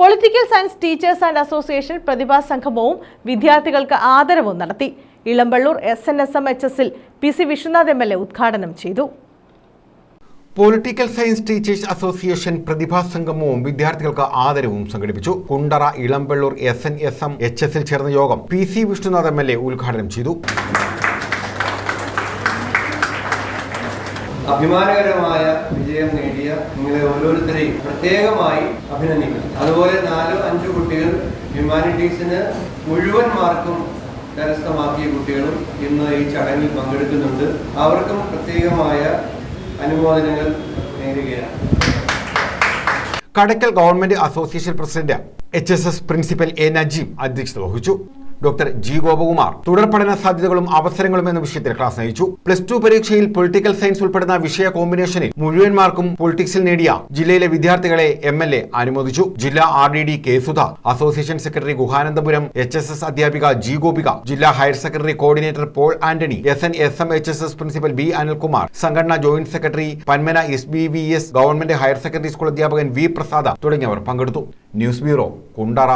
Political science teachers and association പ്രതിഭാ സംഗമവും വിദ്യാർത്ഥികൾക്ക് ആദരവും നടത്തി. Elampalloor S N S M H എസിൽ P C Vishwanath M L A ഉദ്ഘാടനം ചെയ്തു. പൊളിറ്റിക്കൽ സയൻസ് ടീച്ചേഴ്സ് അസോസിയേഷൻ പ്രതിഭാ സംഗമവും വിദ്യാർത്ഥികൾക്ക് ആദരവും സംഘടിപ്പിച്ചു. Kundara Elampalloor S N S M H എസിൽ ചേർന്ന യോഗം P C Vishnunath M L A ഉദ്ഘാടനം ചെയ്തു. അഭിമാനകരമായ വിജയം നേടിയ നിങ്ങളെ ഓരോരുത്തരെയും പ്രത്യേകമായി അഭിനന്ദിക്കുന്നു. അതുപോലെ നാലോ അഞ്ചു കുട്ടികൾ ഹ്യൂമാനിറ്റീസിന് മുഴുവൻ മാർക്കും കരസ്ഥമാക്കിയ കുട്ടികളും ഇന്ന് ഈ ചടങ്ങിൽ പങ്കെടുക്കുന്നുണ്ട്. അവർക്കും പ്രത്യേകമായ അനുമോദനങ്ങൾ നേരുകയാണ്. Kadakkal government association president H S S principal A Najeem അധ്യക്ഷത വഹിച്ചു. Doctor G Gopakumar. തുടർ പഠന സാധ്യതകളും അവസരങ്ങളും എന്ന വിഷയത്തിൽ ക്ലാസ് നയിച്ചു. പ്ലസ് ടു പരീക്ഷയിൽ പൊളിറ്റിക്കൽ സയൻസ് ഉൾപ്പെടുന്ന വിഷയ കോമ്പിനേഷനിൽ മുഴുവൻ മാർക്കും പൊളിറ്റിക്സിൽ നേടിയ ജില്ലയിലെ വിദ്യാർത്ഥികളെ എം എൽ എ അനുമോദിച്ചു. ജില്ലാ R D D K Sudha association secretary Guhanandapuram H S S അധ്യാപിക ജി ഗോപിക ജില്ലാ higher secondary coordinator Paul Antony S N S M H S S principal B Anilkumar സംഘടനാ joint secretary Panmana S B V S government higher secondary school അധ്യാപകൻ V Prasada തുടങ്ങിയവർ പങ്കെടുത്തു. News bureau Kundara.